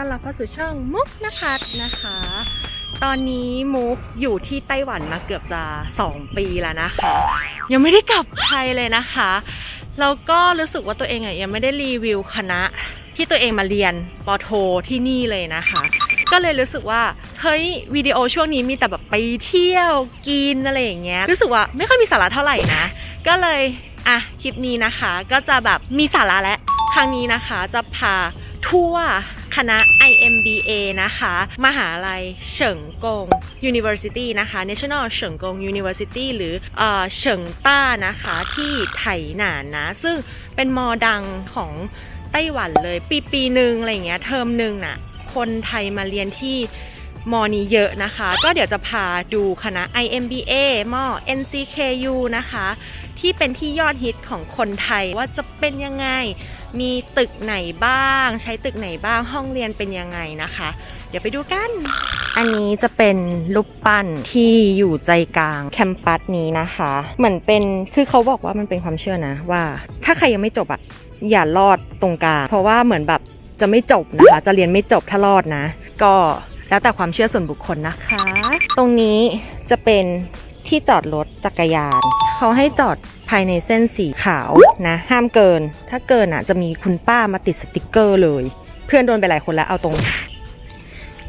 ต้อนรับเข้าสู่ช่องมุกนภัทรนะคะ ตอนนี้มุกอยู่ที่ไต้หวันมาเกือบจะ 2 ปีแล้วนะคะ ยังไม่ได้กลับไทยเลยนะคะ แล้วก็รู้สึกว่าตัวเองอะยังไม่ได้รีวิวคณะที่ตัวเองมาเรียนปโทที่นี่เลยนะคะ ก็เลยรู้สึกว่าเฮ้ยวิดีโอช่วงนี้มีแต่แบบไปเที่ยวกินอะไรอย่างเงี้ยรู้สึกว่าไม่ค่อยมีสาระเท่าไหร่นะ ก็เลยอะคลิปนี้นะคะ ก็จะแบบมีสาระและครั้งนี้นะคะจะพาทัวร์ คณะ IMBA นะคะ มหาลัยเฉิงกง University นะคะ National เฉิงกง University หรือเอ่อเฉิงต้านะคะที่ไถหนานนะ ซึ่งเป็นมอดังของไต้หวันเลย ปีปีหนึ่งอะไรเงี้ยเทอมหนึ่งน่ะคนไทยมาเรียนที่มอนี้เยอะนะคะ ก็เดี๋ยวจะพาดูคณะ IMBA มอ NCKU นะคะ ที่เป็นที่ยอดฮิตของคนไทยว่าจะเป็นยังไง มีตึกไหนบ้าง ใช้ตึกไหนบ้างห้องเรียนเป็นยังไงนะคะ เดี๋ยวไปดูกัน อันนี้จะเป็นรูปปั้นที่อยู่ใจกลางแคมปัสนี้นะคะ เหมือนเป็นคือเขาบอกว่ามันเป็นความเชื่อนะว่า ถ้าใครยังไม่จบอะอย่ารอดตรงกลางเพราะว่าเหมือนแบบจะไม่จบนะคะ จะเรียนไม่จบถ้ารอดนะ ก็แล้วแต่ความเชื่อส่วนบุคคลนะคะ ตรงนี้จะเป็นที่จอดรถจักรยาน เขาให้จอดภายในเส้นสีขาวนะ ห้ามเกิน ถ้าเกินอะ จะมีคุณป้ามาติดสติกเกอร์เลย เพื่อนโดนไปหลายคนแล้วเอาตรง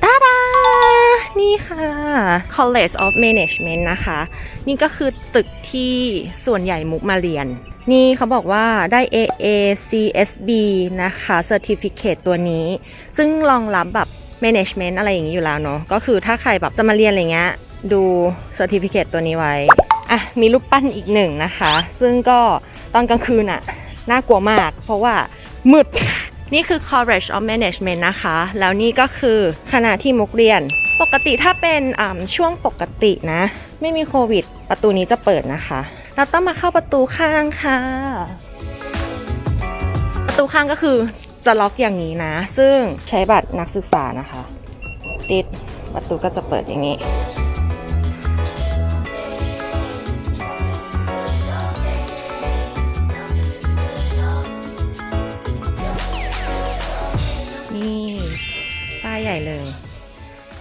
ตาดานี่ค่ะ College of Management นะคะ นี่ก็คือตึกที่ส่วนใหญ่มุกมาเรียน นี่เขาบอกว่าได้ AACSB นะคะ Certificate ตัวนี้ ซึ่งรองรับแบบ Management อะไรอย่างนี้อยู่แล้วเนาะก็คือถ้าใครแบบจะมาเรียนอะไรเงี้ยดู Certificate ตัวนี้ไว้ อะมีรูปปั้นอีกหนึ่งนะคะ ซึ่งก็ตอนกลางคืนอะน่ากลัวมาก เพราะว่ามืดนี่คือ College of Management นะคะ แล้วนี่ก็คือคณะที่มุกเรียน ปกติถ้าเป็นอ่าช่วงปกตินะ ไม่มีโควิด ประตูนี้จะเปิดนะคะ เราต้องมาเข้าประตูข้างค่ะ ประตูข้างก็คือจะล็อกอย่างนี้นะ ซึ่งใช้บัตรนักศึกษานะคะ ติดประตูก็จะเปิดอย่างนี้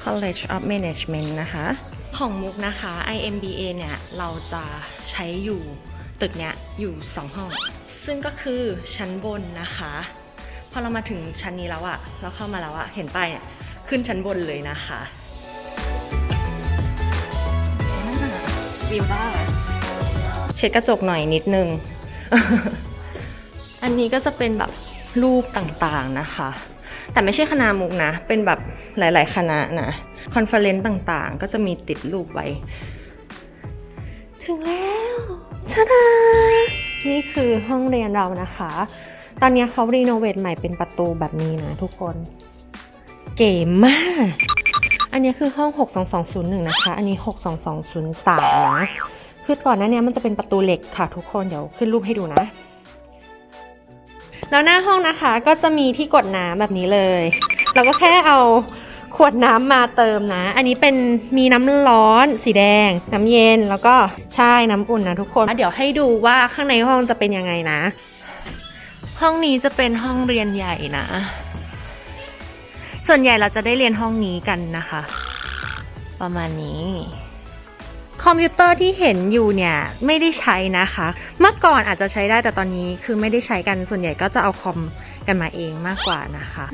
College of Management นะคะ ของมุกนะคะ IMBA เนี่ย เราจะใช้อยู่ตึกเนี้ยอยู่ 2 ห้อง ซึ่งก็คือชั้นบนนะคะ พอเรามาถึงชั้นนี้แล้วอะเราเข้ามาแล้วอะเห็นป้ายเนี่ยขึ้นชั้นบนเลยนะคะวิวบ้าเช็ดกระจกหน่อยนิดนึง อันนี้ก็จะเป็นแบบรูปต่างๆนะคะ แต่ไม่ใช่คณะมุกนะ เป็นแบบ หลาย ๆ คณะนะคอนเฟอเรนซ์ต่างๆ ก็จะมีติดรูปไว้ ถึงแล้วชะดานี่คือห้องเรียนเรานะคะ ตอนนี้เขารีโนเวทใหม่เป็นประตูแบบนี้นะทุกคน เก๋มาก อันนี้คือห้อง 62201 นะคะ อันนี้ 62203 นะ คือก่อนหน้านี้มันจะเป็นประตูเหล็กค่ะทุกคน เดี๋ยวขึ้นรูปให้ดูนะแล้วหน้าห้องนะคะก็จะมีที่กดน้ำแบบนี้เลย เราก็แค่เอา ขวดน้ำมาเติมนะ อันนี้เป็นมีน้ำร้อนสีแดง น้ำเย็นแล้วก็ใช่น้ำอุ่นนะทุกคน เดี๋ยวให้ดูว่าข้างในห้องจะเป็นยังไงนะ ห้องนี้จะเป็นห้องเรียนใหญ่นะ ส่วนใหญ่เราจะได้เรียนห้องนี้กันนะคะ ประมาณนี้คอมพิวเตอร์ที่เห็นอยู่เนี่ยไม่ได้ใช้นะคะ เมื่อก่อนอาจจะใช้ได้แต่ตอนนี้คือไม่ได้ใช้กันส่วนใหญ่ก็จะเอาคอมกันมาเองมากกว่านะคะ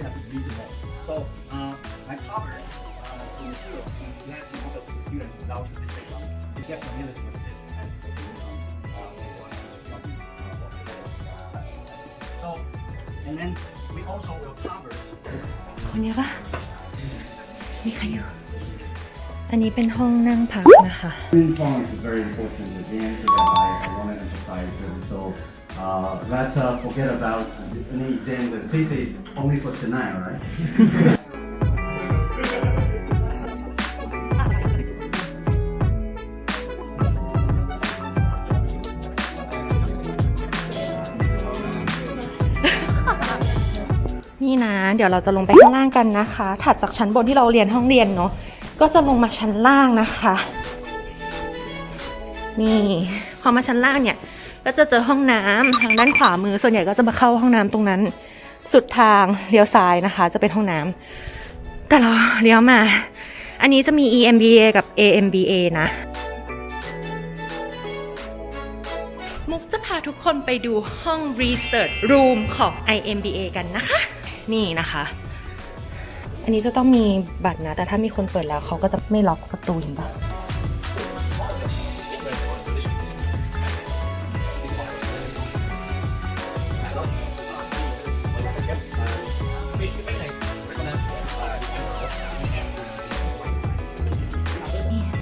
So uh, I covered uh, in the field and Nancy most of the students without this background. You get familiar with this and uh, they want to study uh, for the So and then we also will cover คนนี้ปะมีใครอยู่ อันนี้เป็นห้องนั่งพักนะคะ Informants is very important again, so that I, I want to emphasize it. So uh, let's uh, forget about any exam. The quiz is only for tonight, all right? เดี๋ยวเราจะลงไปข้างล่างกันนะคะ ถัดจากชั้นบนที่เราเรียนห้องเรียนเนาะก็จะลงมาชั้นล่างนะคะนี่พอมาชั้นล่างเนี่ย ก็จะเจอห้องน้ำทางด้านขวามือส่วนใหญ่ก็จะมาเข้าห้องน้ำตรงนั้น สุดทางเลี้ยวซ้ายนะคะ จะเป็นห้องน้ำแต่เราเลี้ยวมา อันนี้จะมี EMBA กับ AMBA นะมุกจะพาทุกคนไปดูห้อง Research Room ของ IMBA กันนะคะ นี่นะคะ อันนี้จะต้องมีบัตรนะ แต่ถ้ามีคนเปิดแล้วเขาก็จะไม่ล็อกประตูเห็นปะ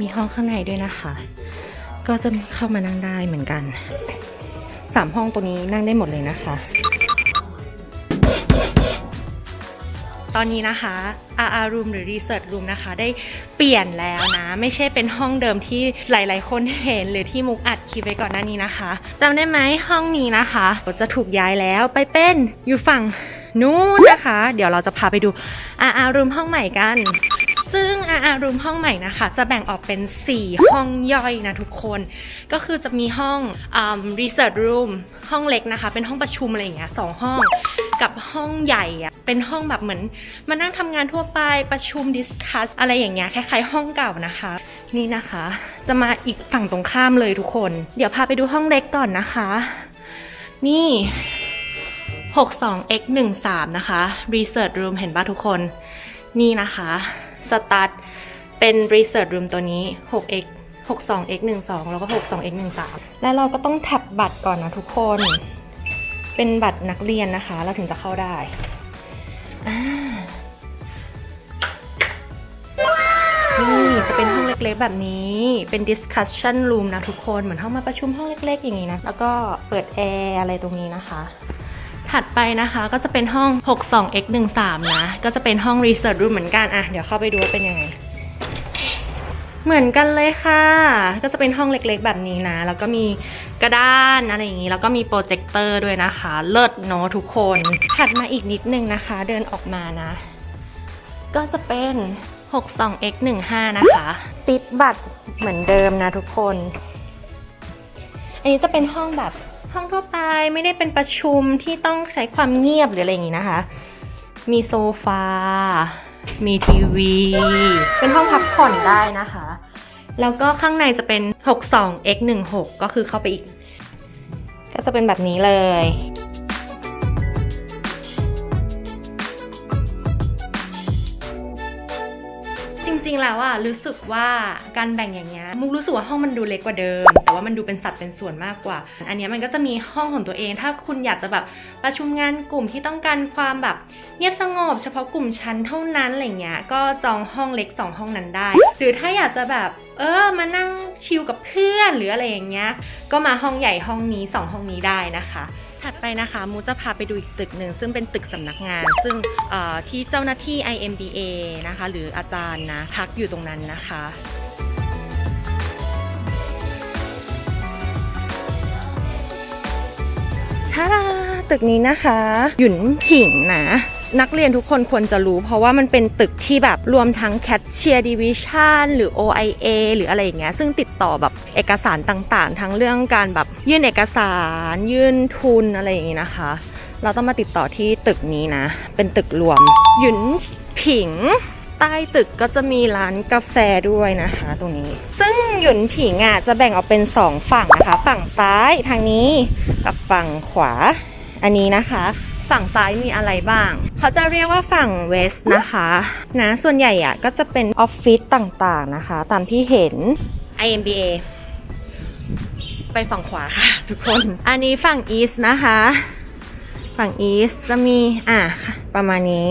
มีห้องข้างในด้วยนะคะ ก็จะเข้ามานั่งได้เหมือนกัน สามห้องตัวนี้นั่งได้หมดเลยนะคะ ตอนนี้นะคะ RR Room หรือ Research Room นะคะ ได้เปลี่ยนแล้วนะ ไม่ใช่เป็นห้องเดิมที่หลาย ๆ คนเห็นหรือที่มุกอัดคลิปไปก่อนหน้านี้นะคะจำได้ไหมห้องนี้นะคะจะถูกย้ายแล้วไปเป็นอยู่ฝั่งนู้นนะคะ เดี๋ยวเราจะพาไปดู RR Room ห้องใหม่กัน ซึ่ง RR Room ห้องใหม่นะคะ จะแบ่งออกเป็น 4 ห้องย่อยนะทุกคน ก็คือจะมีห้องอืม Research Room ห้องเล็กนะคะ เป็นห้องประชุมอะไรอย่างเงี้ยสองห้องกับห้องใหญ่อะเป็นห้องแบบเหมือน มานั่งทำงานทั่วไปประชุมดิสคัสอะไรอย่างเงี้ยคล้ายๆห้องเก่านะคะ นี่นะคะ จะมาอีกฝั่งตรงข้ามเลยทุกคน เดี๋ยวพาไปดูห้องเล็กก่อนนะคะ นี่ 62x 1 3 นะคะ Research Room เห็นป่ะทุกคน นี่นะคะ สตาร์ทเป็น Research Room ตัวนี้ 6x 62x 1 2 แล้วก็ 62x 1 3 แล้วเราก็ต้องแท็บบัตรก่อนนะทุกคน เป็นบัตรนักเรียนนะคะ เราถึงจะเข้าได้นี่จะเป็นห้องเล็กๆแบบนี้ เป็น discussion room นะทุกคน เหมือนห้องมาประชุมห้องเล็กๆอย่างนี้นะ แล้วก็เปิดแอร์อะไรตรงนี้นะคะ ถัดไปนะคะก็จะเป็นห้อง 62x 1 3 นะ ก็จะเป็นห้อง research room เหมือนกันอะเดี๋ยวเข้าไปดูว่าเป็นยังไง เหมือนกันเลยค่ะ ก็จะเป็นห้องเล็กๆแบบนี้นะ แล้วก็มีกระดานอะไรอย่างนี้ แล้วก็มีโปรเจคเตอร์ด้วยนะคะ เลิศเนอะทุกคน ถัดมาอีกนิดนึงนะคะ เดินออกมานะ ก็จะเป็น 62x 15 นะคะ ติดบัตรเหมือนเดิมนะทุกคน อันนี้จะเป็นห้องแบบ ห้องทั่วไปไม่ได้เป็นประชุมที่ต้องใช้ความเงียบหรืออะไรอย่างนี้นะคะ มีโซฟา มีทีวี เป็นห้องพักผ่อนได้นะคะ แล้วก็ข้างในจะเป็น 62x 16 ก็คือเข้าไปอีก ก็จะเป็นแบบนี้เลย แล้วอะรู้สึกว่าการแบ่งอย่างเงี้ยมุกรู้สึกว่าห้องมันดูเล็กกว่าเดิม แต่ว่ามันดูเป็นสัดเป็นส่วนมากกว่า อันนี้มันก็จะมีห้องของตัวเอง ถ้าคุณอยากจะแบบประชุมงานกลุ่มที่ต้องการความแบบเงียบสงบ เฉพาะกลุ่มชั้นเท่านั้นอะไรเงี้ยก็จองห้องเล็กสองห้องนั้นได้ หรือถ้าอยากจะแบบเออมานั่งชิลกับเพื่อนหรืออะไรอย่างเงี้ยก็มาห้องใหญ่ห้องนี้สองห้องนี้ได้นะคะ ถัดไปนะคะมูจะพาไปดูอีกตึกหนึ่งซึ่งเป็นตึกสำนักงาน ซึ่งที่เจ้าหน้าที่ IMBA นะคะ หรืออาจารย์นะพักอยู่ตรงนั้นนะคะท่าดาตึกนี้นะคะ หยุนผิงนะ นักเรียนทุกคนควรจะรู้ เพราะว่ามันเป็นตึกที่แบบรวมทั้ง Cashier Division หรือ OIA หรืออะไรอย่างเงี้ยซึ่งติดต่อแบบเอกสารต่างๆ ทั้งเรื่องการแบบยื่นเอกสาร ยื่นทุนอะไรอย่างงี้นะคะ เราต้องมาติดต่อที่ตึกนี้นะ เป็นตึกรวม หยุนผิงใต้ตึกก็จะมีร้านกาแฟด้วยนะคะ ตรงนี้ ซึ่งหยุนผิงอะจะแบ่งออกเป็นสองฝั่งนะคะ ฝั่งซ้ายทางนี้กับฝั่งขวาอันนี้นะคะ ฝั่งซ้ายมีอะไรบ้าง เขาจะเรียกว่าฝั่งเวสนะคะนะส่วนใหญ่อะก็จะเป็นออฟฟิศต่างๆนะคะ ตามที่เห็น IMBA ไปฝั่งขวาค่ะ ทุกคน อันนี้ฝั่ง East นะคะ ฝั่ง East จะมี อะ ประมาณนี้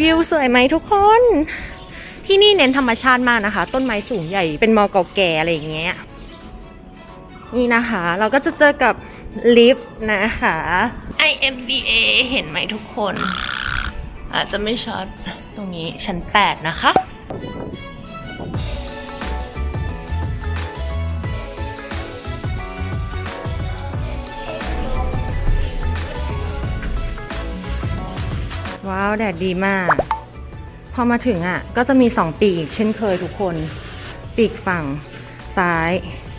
วิวสวยไหมทุกคน ที่นี่เน้นธรรมชาติมากนะคะ ต้นไม้สูงใหญ่เป็นมอเก่าแก่อะไรอย่างเงี้ย นี่นะคะ เราก็จะเจอกับ ลิฟต์นะคะ IMBA เห็นไหมทุกคน อาจจะไม่ชัดตรงนี้ชั้น 8 นะคะว้าว แดดดีมาก พอมาถึงอะ ก็จะมี2ปีกเช่นเคยทุกคน ปีกฝั่งซ้าย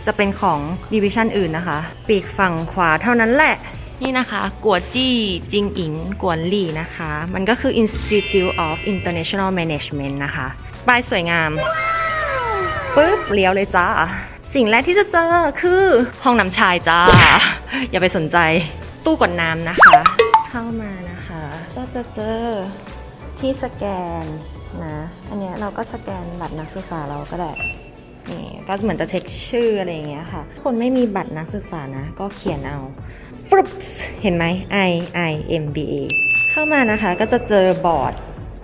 จะเป็นของดิวิชั่นอื่นนะคะ ปีกฝั่งขวาเท่านั้นแหละ นี่นะคะ กัวจี้จิงอิงกวนหลี่นะคะ มันก็คือ Institute of International Management นะคะป้ายสวยงามปึ๊บเลี้ยวเลยจ้า สิ่งแรกที่จะเจอคือห้องน้ำชายจ้า อย่าไปสนใจตู้กดน้ำนะคะ เข้ามานะคะ ก็จะเจอที่สแกนนะ อันนี้เราก็สแกนบัตรนักศึกษาเราก็ได้ นี่ก็เหมือนจะเช็คชื่ออะไรอย่างเงี้ยค่ะ คนไม่มีบัตรนักศึกษานะ ก็เขียนเอาฟรุปเห็นไหม I I M B A เข้ามานะคะก็จะเจอบอร์ด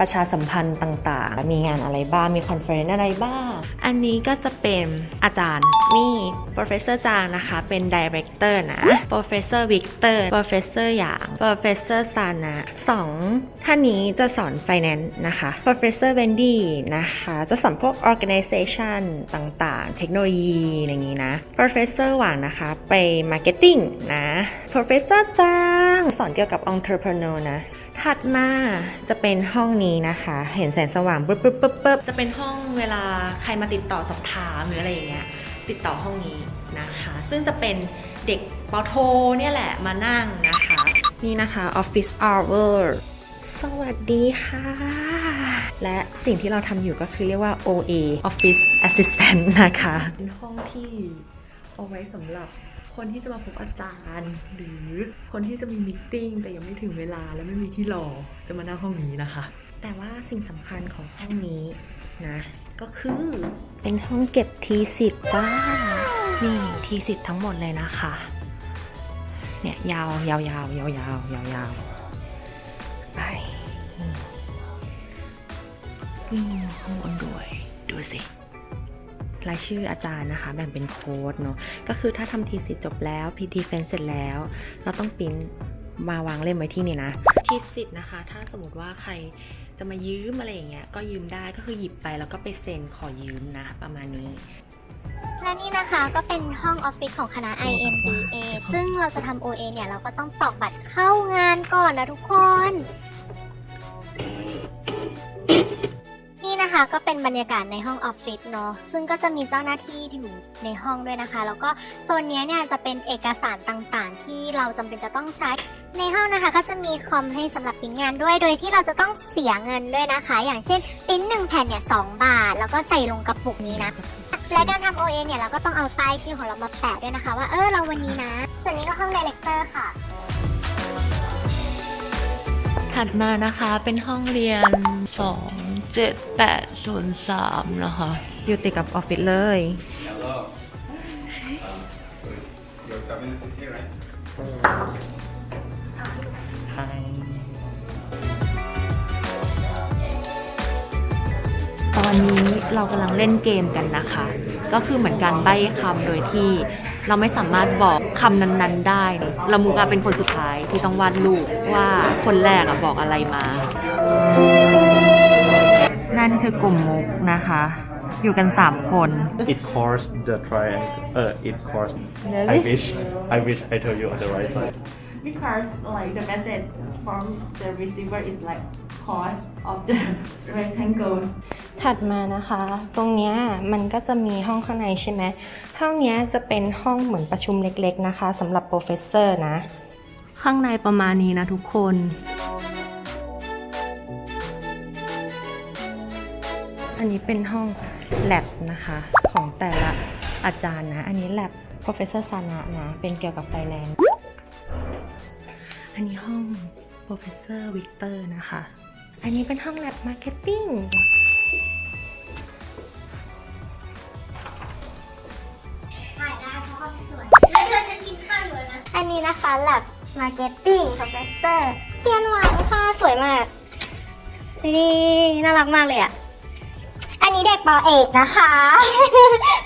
ประชาสัมพันธ์ต่างๆ มีงานอะไรบ้าง มีคอนเฟอเรนซ์อะไรบ้าง อันนี้ก็จะเป็นอาจารย์นี่ professor จางนะคะ เป็น director นะ professor Victor professor หยาง professor ซานะสองท่านนี้จะสอน finance นะคะ professor Wendy นะคะ จะสอนพวก organization ต่างๆ เทคโนโลยีอะไรอย่างนี้นะ professor หวางนะคะไป marketing นะ professor จาง สอนเกี่ยวกับ entrepreneur นะ ถัดมาจะเป็นห้องนี้นะคะ เห็นแสงสว่างปึ๊บปึ๊บปึ๊บปึ๊บจะเป็นห้องเวลาใครมาติดต่อสอบถามหรืออะไรอย่างเงี้ยติดต่อห้องนี้นะคะ ซึ่งจะเป็นเด็กปอโทเนี่ยแหละมานั่งนะคะ นี่นะคะ Office Hour สวัสดีค่ะ และสิ่งที่เราทำอยู่ก็คือเรียกว่า OA Office Assistant นะคะ เป็นห้องที่เอาไว้สำหรับ คนที่จะมาพบอาจารย์ หรือคนที่จะมีมิ팅แต่ยังไม่ถึงเวลาและไม่มีที่รอจะมานั่งห้องนี้นะคะ แต่ว่าสิ่งสำคัญของห้องนี้นะ ก็คือเป็นห้องเก็บทีสิทธิ์จ้านี่ทีสิทธิ์ทั้งหมดเลยนะคะ เนี่ยยาวยาวยาวยาวยาวยาวยาวไปนี่นี่ข้างบนด้วยดูสิ รายชื่ออาจารย์นะคะ แบ่งเป็นโค้ดเนาะก็คือถ้าทำทีสิทธิ์จบแล้วพีทีเฟนเสร็จแล้ว เราต้องปริ้นมาวางเล่มไว้ที่นี่นะ ทีสิทธิ์นะคะ ถ้าสมมติว่าใครจะมายืมอะไรอย่างเงี้ยก็ยืมได้ก็คือหยิบไปแล้วก็ไปเซ็นขอยืมนะ ประมาณนี้ และนี่นะคะก็เป็นห้องออฟฟิศของคณะ IMBA ซึ่งเราจะทำ OA เนี่ย เราก็ต้องตอกบัตรเข้างานก่อนนะทุกคน นะคะก็เป็นบรรยากาศในห้องออฟฟิศเนาะซึ่งก็จะมีเจ้าหน้าที่อยู่ในห้องด้วยนะคะ แล้วก็โซนนี้เนี่ยจะเป็นเอกสารต่างๆ ที่เราจำเป็นจะต้องใช้ ในห้องนะคะก็จะมีคอมให้สำหรับปิ้นงานด้วย โดยที่เราจะต้องเสียเงินด้วยนะคะ อย่างเช่นปิ้นหนึ่งแผ่นเนี่ยสองบาท แล้วก็ใส่ลงกระปุกนี้นะและการทำ OA เนี่ยเราก็ต้องเอาป้ายชื่อของเรามาแปะด้วยนะคะ ว่าเออเราวันนี้นะส่วนนี้ก็ห้องดีเลกเตอร์ค่ะถัดมานะคะเป็นห้องเรียน 2 7 8 0 3 นะคะ อยู่ติดกับออฟฟิศเลย Hello. Um, your cabinet is here, right? ตอนนี้เรากำลังเล่นเกมกันนะคะ ก็คือเหมือนการใบ้คำโดยที่เราไม่สามารถบอกคำนั้น ๆ ได้เรามุกอะเป็นคนสุดท้ายที่ต้องวาดรูปว่าคนแรกอะบอกอะไรมา นั่นคือกลุ่มมุกนะคะ อยู่กัน 3 คน It crossed the triangle. Uh, it crossed. Really? I wish. I wish I told you on the right side. because like the message from the receiver is like cos of the rectangle ถัดมานะคะ ตรงเนี้ยมันก็จะมีห้องข้างในใช่ไหมห้องเนี้ยจะเป็นห้องเหมือนประชุมเล็กๆนะคะสำหรับโปรเฟสเซอร์นะ ข้างในประมาณนี้นะทุกคน อันนี้เป็นห้อง lab นะคะ ของแต่ละอาจารย์นะ อันนี้ lab professor ซานะนะ เป็นเกี่ยวกับ finance อันนี้ห้อง professor Victor นะคะ อันนี้เป็นห้อง lab marketing ถ่ายได้เพราะว่าสวยแล้วเธอจะกินข้าวอยู่นะอันนี้นะคะ Lab Marketing Professor เทียนหวานค่ะ สวยมาก นี่น่ารักมากเลยอะ อันนี้เด็กปอเอกนะคะ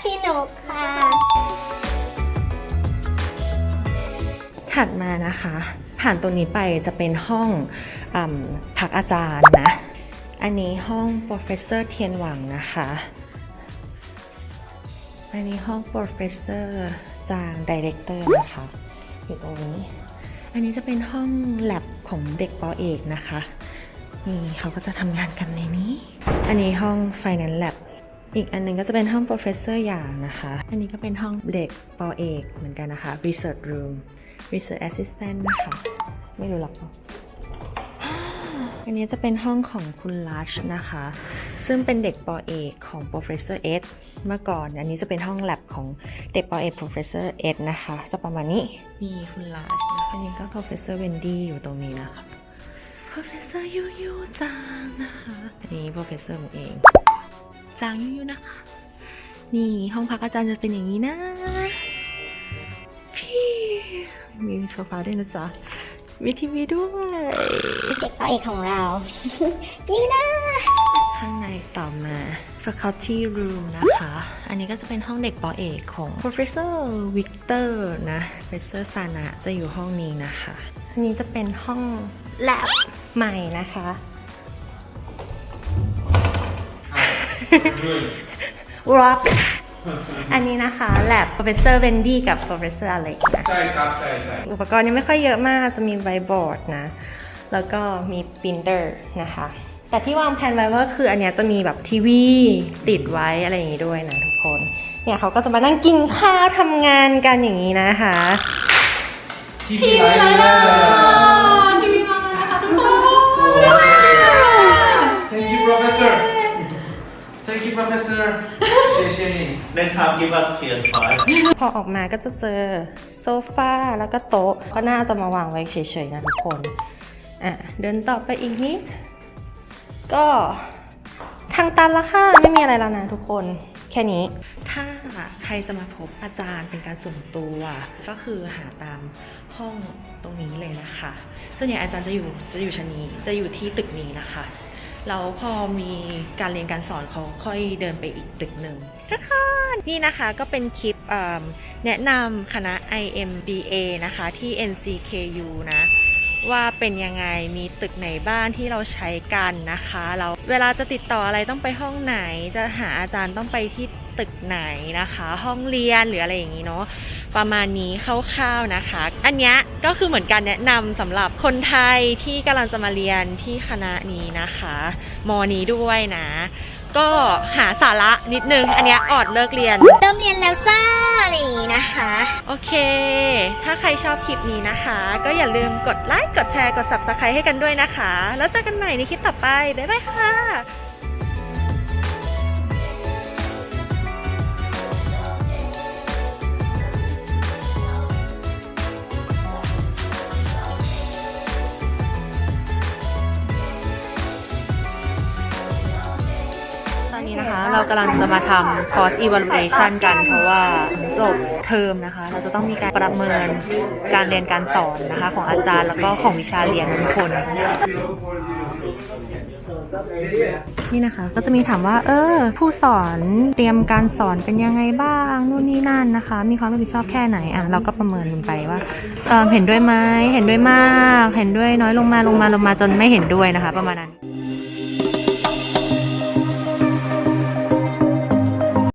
พี่หนุกค่ะ ถัดมานะคะ ผ่านตรงนี้ไปจะเป็นห้องอพักอาจารย์นะ อันนี้ห้อง professor เทียนหวังนะคะ อันนี้ห้อง professor จาง director นะคะอยู่ตรงนี้ อันนี้จะเป็นห้อง lab ของเด็กปอเอกนะคะนี่เขาก็จะทำงานกันในนี้ อันนี้ห้อง finance lab อีกอันหนึงก็จะเป็นห้อง professor อย่างนะคะ อันนี้ก็เป็นห้องเด็กปอเอกเหมือนกันนะคะ research room research assistant นะคะ ไม่รู้หรอกเนอะอันนี้จะเป็นห้องของคุณลัชนะคะ ซึ่งเป็นเด็กปอเอกของ professor Ed เมื่อก่อน อันนี้จะเป็นห้อง lab ของเด็กปอเอก professor Ed นะคะ จะประมาณนี้ มีคุณลัชนะคะอันนี้ก็ professor Wendy อยู่ตรงนี้นะคะ professor ยูยูจางนะคะ อันนี้ professor ผมเอง จางยูยูนะคะ นี่ห้องพักอาจารย์จะเป็นอย่างนี้นะพี่มีโซฟาด้วยนะจ๊ะมีทีวีด้วยเด็กปอเอกของเรานี่นะข้างในต่อมา faculty room นะคะ อันนี้ก็จะเป็นห้องเด็กปอเอกของ professor Victor นะ professor Sana จะอยู่ห้องนี้นะคะ อันนี้จะเป็นห้อง lab ใหม่นะคะ rock อันนี้นะคะ lab professor Wendy กับ professor Alex นะใช่ครับใช่ใช่อุปกรณ์ยังไม่ค่อยเยอะมาก จะมีไวบอร์ดนะ แล้วก็มีปรินเตอร์นะคะ แต่ที่วางแผนไว้ว่าคืออันเนี้ยจะมีแบบทีวีติดไว้อะไรอย่างงี้ด้วยนะทุกคน เนี่ยเขาก็จะมานั่งกินข้าวทำงานกันอย่างนี้นะคะ ทีวีไลฟ์เลยทีวีมาแล้วค่ะทุกคน Thank you professor professor เชเนี่ next time give us PS5 พอออกมาก็จะเจอโซฟาแล้วก็โต๊ะ ก็น่าจะมาวางไว้เฉยๆนะทุกคน อะ เดินต่อไปอีกนิด ก็ทางตันละค่ะไม่มีอะไรแล้วนะทุกคนแค่นี้ ถ้าใครจะมาพบอาจารย์เป็นการส่วนตัวก็คือหาตามห้องตรงนี้เลยนะคะส่วนใหญ่อาจารย์จะอยู่จะอยู่ชั้นนี้จะอยู่ที่ตึกนี้นะคะ แล้วพอมีการเรียนการสอนเขาค่อยเดินไปอีกตึกหนึ่งทุกคนนี่นะคะก็เป็นคลิปแนะนำคณะ IMDA นะคะที่ NCKU นะว่าเป็นยังไงมีตึกไหนบ้างที่เราใช้กันนะคะแล้วเวลาจะติดต่ออะไรต้องไปห้องไหน จะหาอาจารย์ต้องไปที่ตึกไหนนะคะ ห้องเรียนหรืออะไรอย่างนี้เนาะ ประมาณนี้คร่าวๆนะคะ อันเนี้ยก็คือเหมือนการแนะนำสำหรับคนไทยที่กำลังจะมาเรียนที่คณะนี้นะคะมอนี้ด้วยนะ ก็หาสาระนิดนึง อันเนี้ยออดเลิกเรียน เริ่มเรียนแล้วจ้าอะไรอย่างนี้นะคะ โอเค ถ้าใครชอบคลิปนี้นะคะ ก็อย่าลืมกดไลค์กดแชร์กด subscribe ให้กันด้วยนะคะ แล้วเจอกันใหม่ในคลิปต่อไป บ๊ายบายค่ะ เรากำลังจะมาทำ course evaluation กันเพราะว่าจบเทอมนะคะ เราจะต้องมีการประเมินการเรียนการสอนนะคะ ของอาจารย์แล้วก็ของวิชาเรียนทุกคนนี่นะคะก็จะมีถามว่า เออ ผู้สอนเตรียมการสอนเป็นยังไงบ้างนู่นนี่นั่นนะคะ มีความรับผิดชอบแค่ไหนอะเราก็ประเมินลงไปว่าเออเห็นด้วยไหมเห็นด้วยมาก เห็นด้วยน้อยลงมาลงมาลงมาจนไม่เห็นด้วยนะคะ ประมาณนั้น